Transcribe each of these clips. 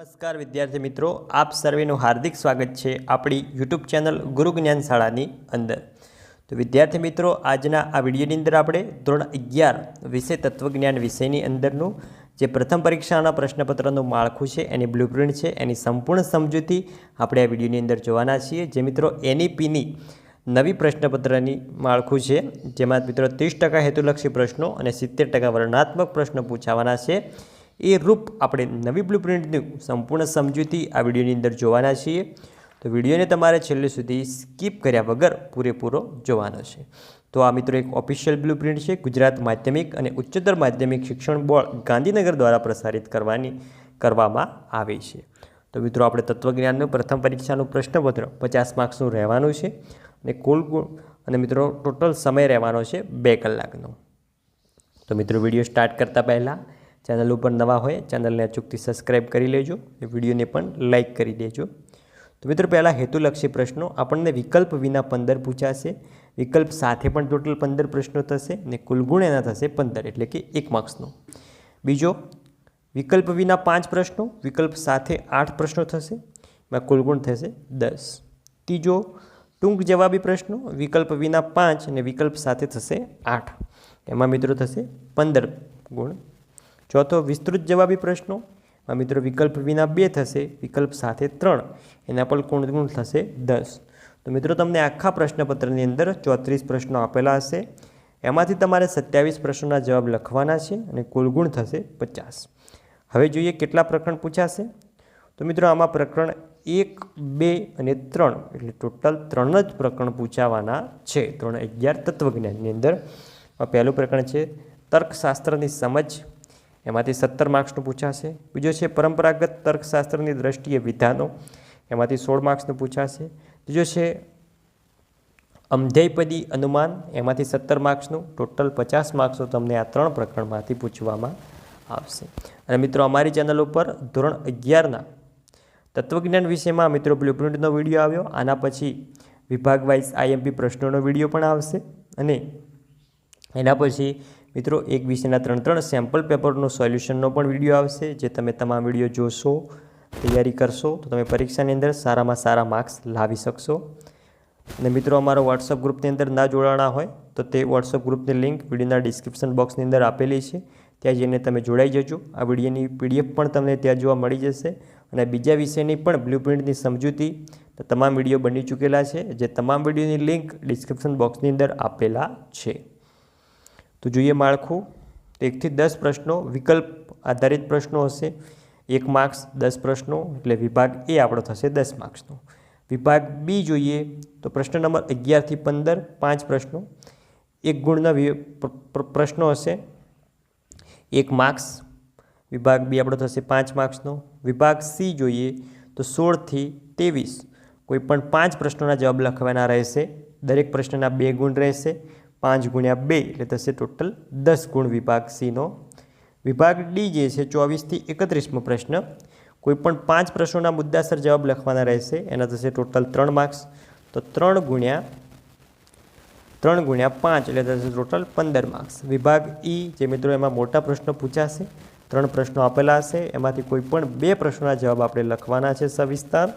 નમસ્કાર વિદ્યાર્થી મિત્રો, આપ સર્વેનું હાર્દિક સ્વાગત છે આપણી યુટ્યુબ ચેનલ ગુરુ જ્ઞાન શાળાની અંદર. તો વિદ્યાર્થી મિત્રો, આજના આ વિડીયોની અંદર આપણે ધોરણ અગિયાર વિષય તત્વજ્ઞાન વિષયની અંદરનું જે પ્રથમ પરીક્ષાના પ્રશ્નપત્રનું માળખું છે, એની બ્લુપ્રિન્ટ છે, એની સંપૂર્ણ સમજૂતી આપણે આ વિડીયોની અંદર જોવાના છીએ. જે મિત્રો, એનઈપીની નવી પ્રશ્નપત્રની માળખું છે, જેમાં મિત્રો ત્રીસ ટકા હેતુલક્ષી પ્રશ્નો અને સિત્તેર ટકા વર્ણનાત્મક પ્રશ્નો પૂછાવાના છે. એ રૂપ આપણે નવી બ્લુપ્રિન્ટની સંપૂર્ણ સમજૂતી આ વિડીયોની અંદર જોવાના છીએ. તો વિડીયોને તમારે છેલ્લે સુધી સ્કીપ કર્યા વગર પૂરેપૂરો જોવાનો છે. તો આ મિત્રો એક ઓફિશિયલ બ્લુપ્રિન્ટ છે, ગુજરાત માધ્યમિક અને ઉચ્ચતર માધ્યમિક શિક્ષણ બોર્ડ ગાંધીનગર દ્વારા પ્રસારિત કરવાની, કરવામાં આવે છે. તો મિત્રો આપણે તત્વજ્ઞાનનું પ્રથમ પરીક્ષાનું પ્રશ્નપત્ર પચાસ માર્ક્સનું રહેવાનું છે અને કુલ અને મિત્રો ટોટલ સમય રહેવાનો છે બે કલાકનો. તો મિત્રો વીડિયો સ્ટાર્ટ કરતાં પહેલાં ચેનલ ઉપર નવા હોય, ચેનલને અચૂકથી સબસ્ક્રાઈબ કરી લેજો એ વિડીયોને પણ લાઇક કરી દેજો. તો મિત્રો, પહેલાં હેતુલક્ષી પ્રશ્નો. આપણને વિકલ્પ વિના પંદર પૂછાશે. વિકલ્પ સાથે પણ ટોટલ પંદર પ્રશ્નો થશે અને કુલગુણ એના થશે પંદર, એટલે કે એક માર્ક્સનો. બીજો, વિકલ્પ વિના પાંચ પ્રશ્નો. વિકલ્પ સાથે આઠ પ્રશ્નો થશે, એમાં કુલગુણ થશે દસ. ત્રીજો, ટૂંક જવાબી પ્રશ્નો. વિકલ્પ વિના પાંચ અને વિકલ્પ સાથે થશે આઠ. એમાં મિત્રો થશે પંદર ગુણ. ચોથો વિસ્તૃત જવાબી પ્રશ્નો. આ મિત્રો વિકલ્પ વિના બે થશે, વિકલ્પ સાથે ત્રણ. એના પર કુણ ગુણ થશે દસ. તો મિત્રો તમને આખા પ્રશ્નપત્રની અંદર ચોત્રીસ પ્રશ્નો આપેલા હશે. એમાંથી તમારે સત્યાવીસ પ્રશ્નોના જવાબ લખવાના છે અને કુલ ગુણ થશે પચાસ. હવે જોઈએ કેટલા પ્રકરણ પૂછાશે. તો મિત્રો આમાં પ્રકરણ એક, બે અને ત્રણ, એટલે ટોટલ ત્રણ જ પ્રકરણ પૂછાવાના છે. ત્રણ અગિયાર તત્વજ્ઞાનની અંદર. પહેલું પ્રકરણ છે તર્કશાસ્ત્રની સમજ. એમાંથી સત્તર માર્ક્સનું પૂછાશે. બીજો છે પરંપરાગત તર્કશાસ્ત્રની દ્રષ્ટિએ વિધાનો, એમાંથી સોળ માર્ક્સનું પૂછાશે. ત્રીજો છે અમધ્યયપદી અનુમાન, એમાંથી સત્તર માર્ક્સનું, ટોટલ પચાસ માર્ક્સો તમને આ ત્રણ પ્રકરણમાંથી પૂછવામાં આવશે. અને મિત્રો, અમારી ચેનલ ઉપર ધોરણ અગિયારના તત્વજ્ઞાન વિષયમાં મિત્રો બ્લુપ્રિન્ટનો વીડિયો આવ્યો. આના પછી વિભાગ વાઇઝ આઈએમપી પ્રશ્નોનો વીડિયો પણ આવશે. અને એના પછી મિત્રો, એક વિષયના ત્રણ ત્રણ સેમ્પલ પેપરનો સોલ્યુશનનો પણ વીડિયો આવશે, જે તમે તમામ વીડિયો જોશો, તૈયારી કરશો, તો તમે પરીક્ષાની અંદર સારામાં સારા માર્ક્સ લાવી શકશો. અને મિત્રો, અમારો વોટ્સઅપ ગ્રુપની અંદર ના જોડાણા હોય, તો તે વોટ્સઅપ ગ્રુપની લિંક વિડીયોના ડિસ્ક્રિપ્શન બોક્સની અંદર આપેલી છે. ત્યાં જઈને તમે જોડાઈ જજો. આ વિડીયોની પીડીએફ પણ તમને ત્યાં જોવા મળી જશે. અને બીજા વિષયની પણ બ્લુપ્રિન્ટની સમજૂતી તમામ વીડિયો બની ચૂકેલા છે, જે તમામ વિડીયોની લિંક ડિસ્ક્રિપ્શન બોક્સની અંદર આપેલા છે. તો જોઈએ માળખું. તો એકથી દસ પ્રશ્નો, વિકલ્પ આધારિત પ્રશ્નો હશે. એક માર્ક્સ, દસ પ્રશ્નો, એટલે વિભાગ એ આપણો થશે દસ માર્ક્સનો. વિભાગ બી જોઈએ તો પ્રશ્ન નંબર અગિયારથી પંદર, પાંચ પ્રશ્નો. એક ગુણના પ્રશ્નો હશે. એક માર્ક્સ, વિભાગ બી આપણો થશે પાંચ માર્ક્સનો. વિભાગ સી જોઈએ તો સોળથી ત્રેવીસ. કોઈ પણ પાંચ પ્રશ્નોના જવાબ લખવાના રહેશે. દરેક પ્રશ્નના બે ગુણ રહેશે. પાંચ ગુણ્યા બે એટલે થશે ટોટલ દસ ગુણ વિભાગ સીનો. વિભાગ ડી જે છે, ચોવીસથી એકત્રીસમો પ્રશ્ન. કોઈપણ પાંચ પ્રશ્નોના મુદ્દાસર જવાબ લખવાના રહેશે. એના થશે ટોટલ ત્રણ માર્ક્સ. તો ત્રણ ગુણ્યા ત્રણ ગુણ્યા પાંચ એટલે થશે ટોટલ પંદર માર્ક્સ. વિભાગ ઈ જે મિત્રો એમાં મોટા પ્રશ્નો પૂછાશે, ત્રણ પ્રશ્નો આપેલા હશે. એમાંથી કોઈ પણ બે પ્રશ્નોના જવાબ આપણે લખવાના છે સવિસ્તાર.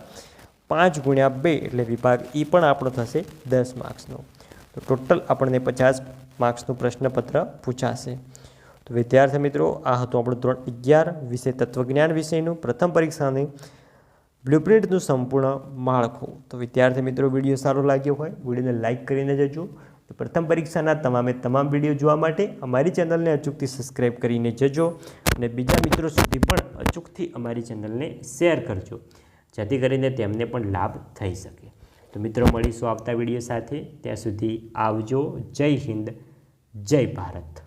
પાંચ ગુણ્યા બે એટલે વિભાગ ઈ પણ આપણો થશે દસ માર્ક્સનો. તો ટોટલ આપણને પચાસ માર્ક્સનું પ્રશ્નપત્ર પૂછાશે. તો વિદ્યાર્થી મિત્રો, આ હતું આપણું ધોરણ અગિયાર, વિષય તત્વજ્ઞાન વિષયનું પ્રથમ પરીક્ષાની બ્લુપ્રિન્ટનું સંપૂર્ણ માળખું. તો વિદ્યાર્થી મિત્રો, વીડિયો સારો લાગ્યો હોય, વિડીયોને લાઇક કરીને જજો. પ્રથમ પરીક્ષાના તમામે તમામ વીડિયો જોવા માટે અમારી ચેનલને અચૂકથી સબસ્ક્રાઈબ કરીને જજો અને બીજા મિત્રો સુધી પણ અચૂકથી અમારી ચેનલને શેર કરજો, જેથી કરીને તેમને પણ લાભ થઈ શકે. તો મિત્રો મળીશું આવતા વીડિયો સાથે. ત્યાં સુધી આવજો. જય હિન્દ. જય ભારત.